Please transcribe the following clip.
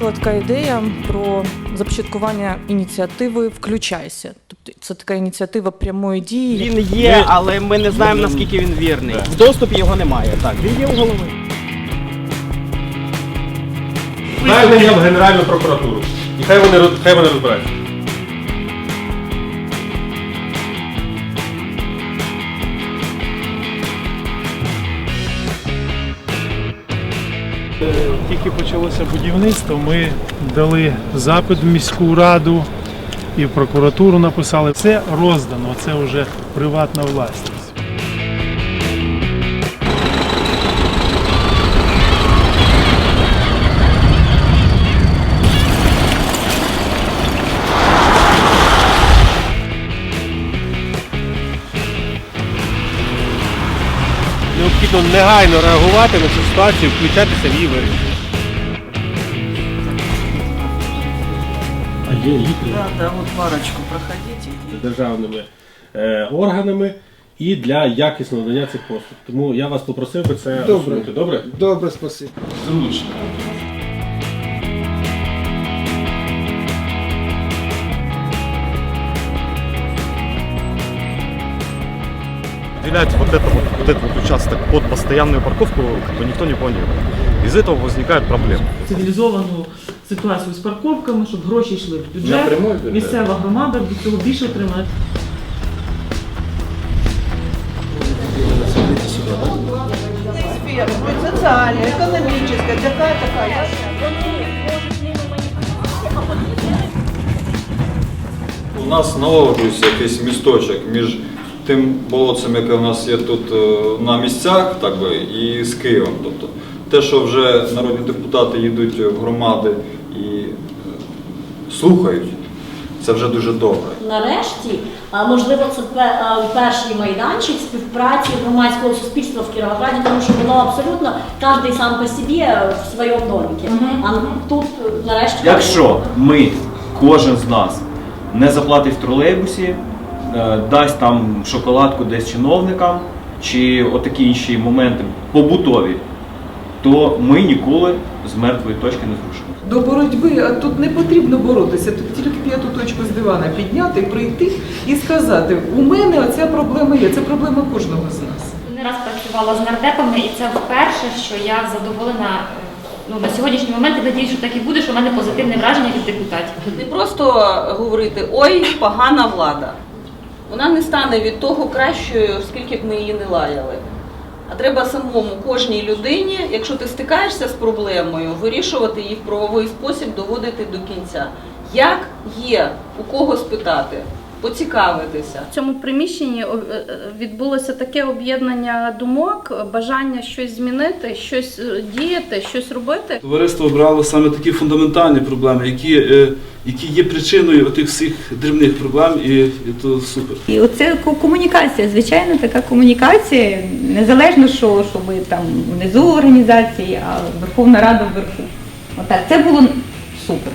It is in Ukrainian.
виникла така ідея про започаткування ініціативи Включайся. Тобто це така ініціатива прямої дії. Він є, але ми не знаємо наскільки він вірний. В доступі його немає. Так, він є у голови. Звернення в Генеральну прокуратуру. І хай вони, роз- хай вони розбираються. Тільки почалося будівництво, ми дали запит в міську раду і в прокуратуру написали. Це роздано, це вже приватна власність. Необхідно негайно реагувати на цю ситуацію, включатися в її вирішення. Да, да, вот парочку проходите. державними е, органами і для якісного надання цих послуг. Тому я вас попросив би це Добре. усунути. Добре? Добре, спасибо. Зручно. Выделять вот, это вот, вот этот вот участок под постоянную парковку как бы никто не планирует. Из этого возникают проблемы. цивілізовану ситуацію з парковками, щоб гроші йшли в бюджет, місцева громада від цього більше отримає. Сфера, будет социальная, экономическая, такая, такая. У нас налагоджується якийсь місточок між тим болотцем, яке у нас є тут е, на місцях, так би, і з Києвом. Тобто те, що вже народні депутати їдуть в громади і е, слухають, це вже дуже добре. Нарешті, можливо, це перший майданчик співпраці громадського суспільства в Кіровограді, тому що було абсолютно кожен сам по собі е, в своєму домикі. А тут нарешті Якщо ми, кожен з нас, не заплатить в тролейбусі, дасть там шоколадку десь чиновникам чи отакі інші моменти побутові, то ми ніколи з мертвої точки не зрушимо. До боротьби а тут не потрібно боротися, тут тільки п'яту точку з дивана підняти, прийти і сказати, у мене оця проблема є, це проблема кожного з нас. Не раз працювала з нардепами, і це вперше, що я задоволена е, ну, на сьогоднішній момент. і Надіюсь, що так і буде, що в мене позитивне враження від депутатів. Не просто говорити ой, погана влада. Вона не стане від того кращою, скільки б ми її не лаяли. А треба самому кожній людині, якщо ти стикаєшся з проблемою, вирішувати її в правовий спосіб, доводити до кінця. Як є у кого спитати, поцікавитися. В цьому приміщенні е, відбулося таке об'єднання думок, бажання щось змінити, щось е, діяти, щось робити. Товариство обрало саме такі фундаментальні проблеми, які, е, які є причиною тих всіх дрібних проблем, і, і то супер. І оце комунікація, звичайно, така комунікація, незалежно що, що ви там внизу організації, а Верховна Рада вверху. Отак, це було супер.